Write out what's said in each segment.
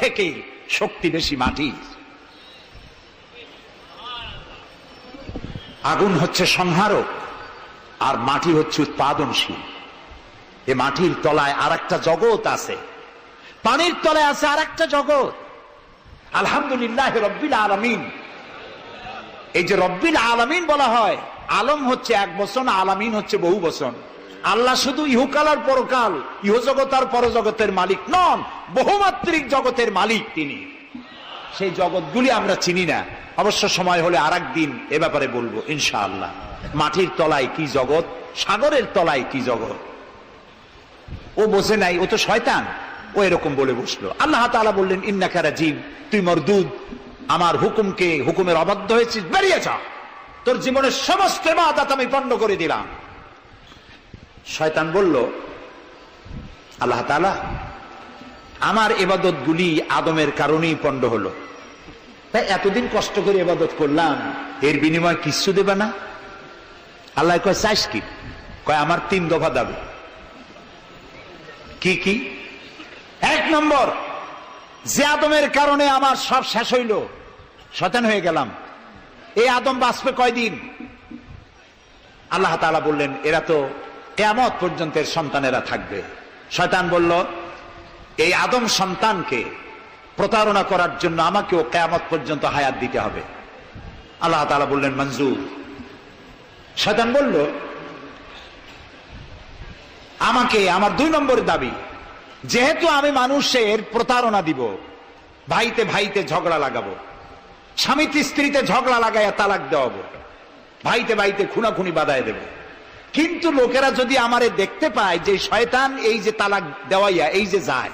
থেকে শক্তি বেশি মাটি। আগুন হচ্ছে সংহারক, আর মাটি হচ্ছে উৎপাদনশীল। এ মাটির তলায় আর একটা জগৎ আছে। পানির তলায় আছে আর একটা জগৎ। আলহামদুলিল্লাহ রব্বিল আলমিন। এই যে রব্বিল আলমিন বলা হয়, আলম হচ্ছে এক বচন, আলামিন হচ্ছে বহু বচন। আল্লাহ শুধু ইহুকাল আর পরকাল ইহজগৎ আর পরজগতের মালিক নন, বহুমাত্রিক জগতের মালিক তিনি। সেই জগৎগুলি আমরা চিনি না। অবশ্য সময় হলে আর দিন এ ব্যাপারে বলব, ইনশাআল্লাহ। মাটির তলায় কি জগৎ, সাগরের তলায় কি জগৎ? ও বোঝে নাই, ও তো শয়তান। ও এরকম বলে বসল। আল্লাহ তাআলা বললেন ইন্নাকারা জিম তুই মরদুদ আমার হুকুমকে, হুকুমের অবাধ্য হয়েছিস, বেরিয়ে যা। তোর জীবনের সমস্ত ইবাদত আমি পণ্ড করে দিলাম। শয়তান বলল, আল্লাহ তাআলা, আমার এবাদত গুলি আদমের কারণেই পণ্ড হলো। তাই এতদিন কষ্ট করে এবাদত করলাম, এর বিনিময় কিচ্ছু দেবে না। আল্লাহ কয়, চাইস কি? কয়, আমার তিন দফা দাবি। কি কি? এক নম্বর, যে আদমের কারণে আমার সব শেষ হইল শতান হয়ে গেলাম। এই আদম বাঁচবে কয়দিন? আল্লাহ তাআলা বললেন, এরা তো কেয়ামত পর্যন্তের সন্তানেরা থাকবে। শয়তান বলল, এই আদম সন্তানকে প্রতারণা করার জন্য আমাকেও কেয়ামত পর্যন্ত হায়াত দিতে হবে। আল্লাহ তালা বললেন, মঞ্জুর। শয়তান বলল, আমাকে, আমার দুই নম্বরের দাবি, যেহেতু আমি মানুষের প্রতারণা দিব, ভাইতে ভাইতে ঝগড়া লাগাবো স্বামীতে স্ত্রীতে ঝগড়া লাগাইয়া তালাক দেওয়াবো, ভাইতে ভাইতে খুনাখুনি বাদায় দেবে কিন্তু লোকেরা যদি আমারে দেখতে পায় যে শয়তান এই যে তালাক দেওয়াইয়া, এই যে যায়,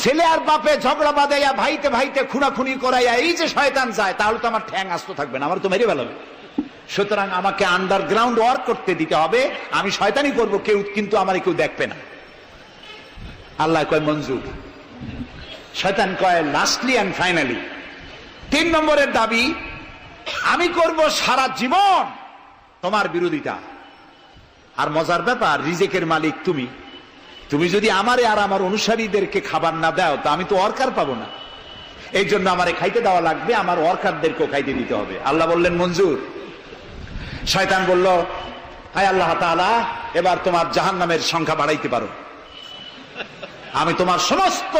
ছেলে আর বাপে ঝগড়া বাদাইয়া ভাইতে ভাইতে খুনাখুনি করাইয়া এই যে শয়তান যায়, তাহলে তো আমার ঠ্যাং আসতে থাকবে না, আমার তো মেরে ফেলাবে। সুতরাং আমাকে আন্ডারগ্রাউন্ড ওয়ার্ক করতে দিতে হবে, আমি শয়তানি করব, কেউ কিন্তু আমার কেউ দেখবে না। আল্লাহ কয়, মঞ্জুর। শয়তান কয় লাস্টলি অ্যান্ড ফাইনালি তিন নম্বরের দাবি, আমি করব সারা জীবন তোমার বিরোধিতা। আর মজার ব্যাপার, রিজেকের মালিক তুমি। তুমি যদি আমারে আর আমার অনুসারীদেরকে খাবার না দাও, তা আমি তো অর্কার পাবো না। এই জন্য আমারে খাইতে দেওয়া লাগবে, আমার ওয়ার্কারদেরকেও খাইতে দিতে হবে। আল্লাহ বললেন, মঞ্জুর। শয়তান বলল, হায় আল্লাহ তাআলা, এবার তোমার জাহান নামের সংখ্যা বাড়াইতে পারো। আমি তোমার সমস্ত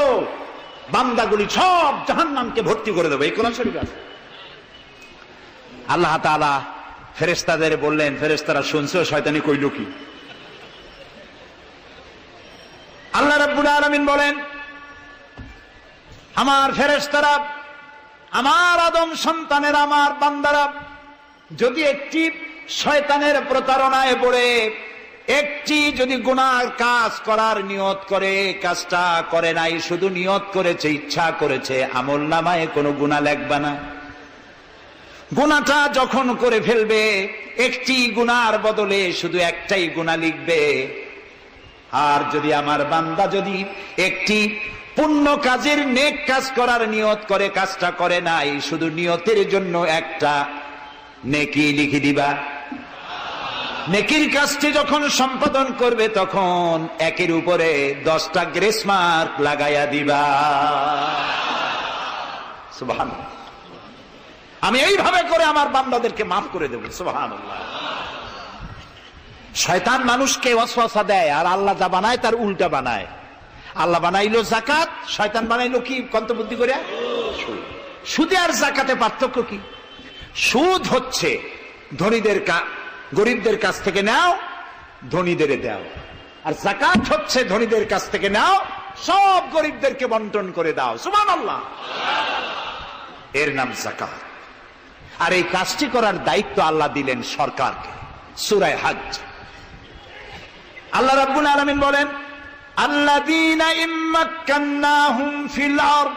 বান্দাগুলি সব জাহান নামকে ভর্তি করে দেবো। এই কোরআন শরীফ আছে। আল্লাহ তাআলা ফেরেস্তাদের বললেন ফেরেস্তারা শুনছে, শয়তানি কইল কি? আল্লাহ রাব্বুল আলামিন বলেন, আমার ফেরেস্তারা আমার আদম সন্তানের আমার বান্দারা, যদি একটি শয়তানের প্রতারণায় পড়ে, একটি যদি গুনার কাজ করার নিয়ত করে, কাজটা করে নাই, শুধু নিয়ত করেছে, ইচ্ছা করেছে, আমল নামায় কোনো গুণা লেখবা না। গুণাটা যখন করে ফেলবে, একটি গুনার বদলে শুধু একটাই গুণা লিখবে। আর যদি আমার বান্দা যদি একটি পুণ্য কাজের নেক কাজ করার নিয়ত করে, কাজটা করে নাই, শুধু নিয়তের জন্য একটা নেকি লিখে দিবা। নেকির কাজটি যখন সম্পাদন করবে, তখন একের উপরে দশটা গ্রেস মার্ক লাগাইয়া দিবা। সুবহান আমি এইভাবে করে আমার বান্দাদেরকে মাফ করে দেবো শয়তান মানুষকে ওয়াসওয়াসা দেয়, আর আল্লাহ যা বানায় তার উল্টা বানায়। আল্লাহ বানাইলো জাকাত শয়তান বানাইলো কি? কন্তবুদ্ধি করে? সুদে। আর জাকাতে পার্থক্য কি? সুদ হচ্ছে ধনীদের গরিবদের কাছ থেকে নাও, ধনীদের দাও। আর জাকাত হচ্ছে ধনীদের কাছ থেকে নাও, সব গরিবদেরকে বন্টন করে দাও সুমান আল্লাহ এর নাম জাকাত আর এই কাজটি করার দায়িত্ব আল্লাহ দিলেন সরকারকে সুরায় হাজ আল্লাহ রাব্বুল আলামিন বলেন আল্লাযীনা ইম্মাক্কান্নাহুম ফিল আরদ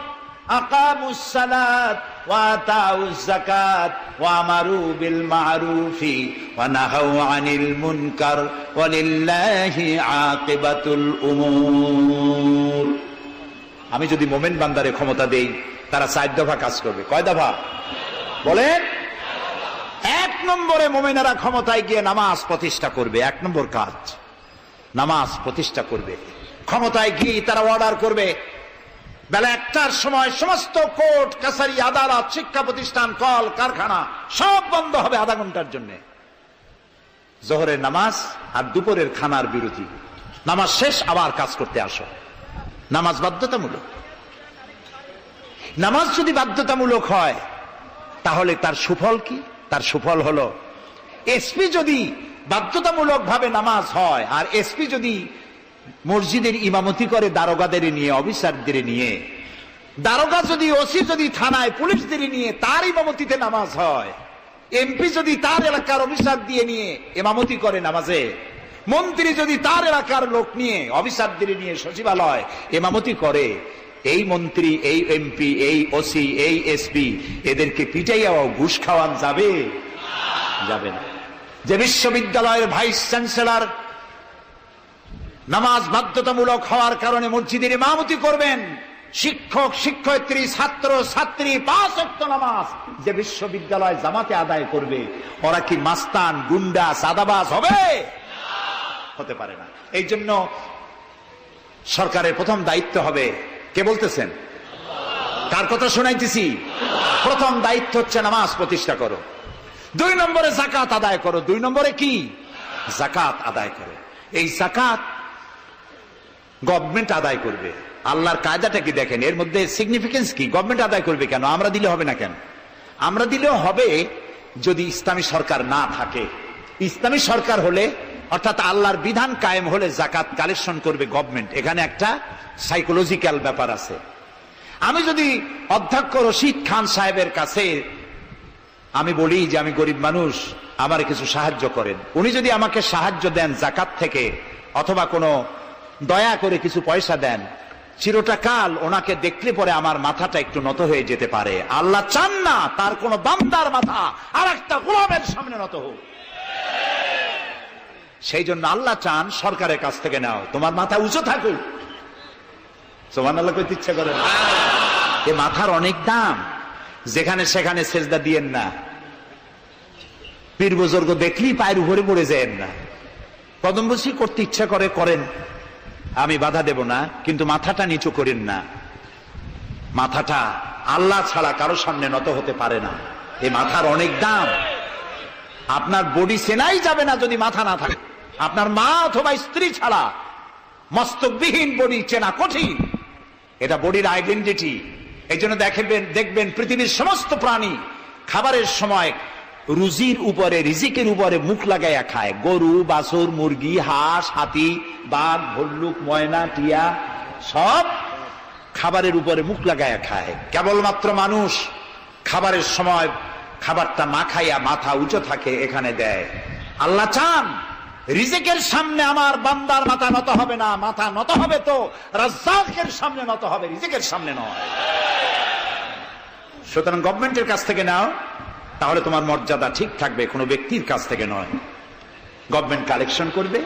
আকামুস সালাত وآتوا الزكاة وأمروا بالمعروف ونهوا عن المنكر ولله عاقبة الأمور আমি যদি মোমেন বান্দারে ক্ষমতা দেই তারা চার দফা কাজ করবে কয় দফা বলেন, এক নম্বরে মোমেনারা ক্ষমতায় গিয়ে নামাজ প্রতিষ্ঠা করবে। এক নম্বর কাজ, নামাজ প্রতিষ্ঠা করবে। ক্ষমতায় গিয়ে তারা অর্ডার করবে। বেলা একটার সময় সমস্ত কোর্ট, কাছারি, আদালত, শিক্ষা প্রতিষ্ঠান, কল, কারখানা সব বন্ধ হবে আধা ঘণ্টার জন্য। জোহরের নামাজ আর দুপুরের খানার বিরতি। নামাজ শেষ, আবার কাজ করতে আসো। নামাজ বাধ্যতামূলক। নামাজ যদি বাধ্যতামূলক হয় তাহলে তার সুফল কি? তার সুফল হলো এসপি যদি বাধ্যতামূলক ভাবে নামাজ হয়, আর এসপি যদি মসজিদের ইমামতি করে দারোগাদের নিয়ে, অফিসারদের নিয়ে, দারোগা যদি, ওসি যদি থানায় পুলিশদের নিয়ে তার ইমামতিতে নামাজ হয় এমপি যদি তার এলাকার অফিসার দিয়ে নিয়ে এমামতি করে নামাজে, মন্ত্রী যদি তার এলাকার লোক নিয়ে, অফিসারদের নিয়ে সচিবালয় এমামতি করে এই মন্ত্রী, এই এমপি, এই ওসি, এই এসপি, এদেরকে পিটাইয়াও ঘুষ খাওয়ান যাবে? যাবে না। যে বিশ্ববিদ্যালয়ের ভাইস চ্যান্সেলর নামাজ বাধ্যতামূলক হওয়ার কারণে মসজিদের ইমামতি করবেন, শিক্ষক, শিক্ষয়িত্রী, ছাত্র, ছাত্রী, পাঁচ অক্ট নামাজ যে বিশ্ববিদ্যালয় জামাতে আদায় করবে, ওরা কি মাস্তান, গুন্ডা, সাদাবাজ হবে? হতে পারে না। এই জন্য সরকারের প্রথম দায়িত্ব হবে কে বলতেছেন? কার কথা শোনাইতেছি। প্রথম দায়িত্ব হচ্ছে নামাজ প্রতিষ্ঠা করো। দুই নম্বরে জাকাত আদায় করো। দুই নম্বরে কি? জাকাত আদায় করো। এই জাকাত গভর্নমেন্ট আদায় করবে। আল্লাহর কায়দাটা কি দেখেন? এর মধ্যে সিগনিফিকেন্স কি? গভর্নমেন্ট আদায় করবে কেন? আমরা দিলে হবে না কেন? আমরা দিলেও হবে যদি ইসলামী সরকার না থাকে। ইসলামী সরকার হলে অর্থাৎ আল্লাহর বিধান কায়েম হলে জাকাত কালেকশন করবে গভর্নমেন্ট এখানে একটা সাইকোলজিক্যাল ব্যাপার আছে। আমি যদি অধ্যক্ষ রশিদ খান সাহেবের কাছে আমি বলি যে আমি গরিব মানুষ, আমার কিছু সাহায্য করেন। উনি যদি আমাকে সাহায্য দেন জাকাত থেকে, অথবা কোনো দয়া করে কিছু পয়সা দেন চিরটা কাল ওনাকে দেখলে পরে আমার মাথাটা একটু নত হয়ে যেতে পারে। আল্লাহ চান না তার কোনো বান্দার মাথা আর একটা গোলামের সামনে নত হোক। সেই জন্য আল্লাহ চান সরকারের কাছ থেকে নাও। তোমার মাথা উঁচু থাকুক। সোমান আল্লাহ করতে ইচ্ছা করে এ মাথার অনেক দাম। যেখানে সেখানে সেজদা দিয়েন না। পীর পায়ের উপরে পড়ে না। কদম বসি করতে ইচ্ছা করে, করেন। আমি বাধা দেব না, কিন্তু মাথাটা নিচু করেন না। মাথাটা আল্লাহ ছাড়া কারও সামনে নত হতে পারে না। এই মাথার অনেক দাম। আপনার বডি সেনাই যাবে না যদি মাথা না থাকে। আপনার মা অথবা স্ত্রী ছাড়া মস্তকবিহীন বডি চেনা কঠিন। এটা বডির আইডেন্টিটি এই জন্য দেখবেন দেখবেন পৃথিবীর সমস্ত প্রাণী খাবারের সময় রুজির উপরে, রিজিকের উপরে মুখ লাগাইয়া খায়। গরু, বাছুর, মুরগি, হাঁস, হাতি, বাঘ, ভল্লুক, ময়না, টিয়া, সব খাবারের উপরে মুখ লাগাইয়া খায়। কেবলমাত্র মানুষ খাবারের সময় খাবারটা মাখাইয়া মাথা উঁচু থাকে, এখানে দেয়। আল্লাহ চান রিজেকের সামনে আমার বান্দার মাথা নত হবে না, মাথা নত হবে তো রাজ্জাকের সামনে নত হবে, রিজেকের সামনে নয়। সুতরাং গভর্নমেন্টের কাছ থেকে নাও, তাহলে তোমার মর্যাদা ঠিক থাকবে, কোনো ব্যক্তির কাছ থেকে নয়। গভর্নমেন্ট কালেকশন করবে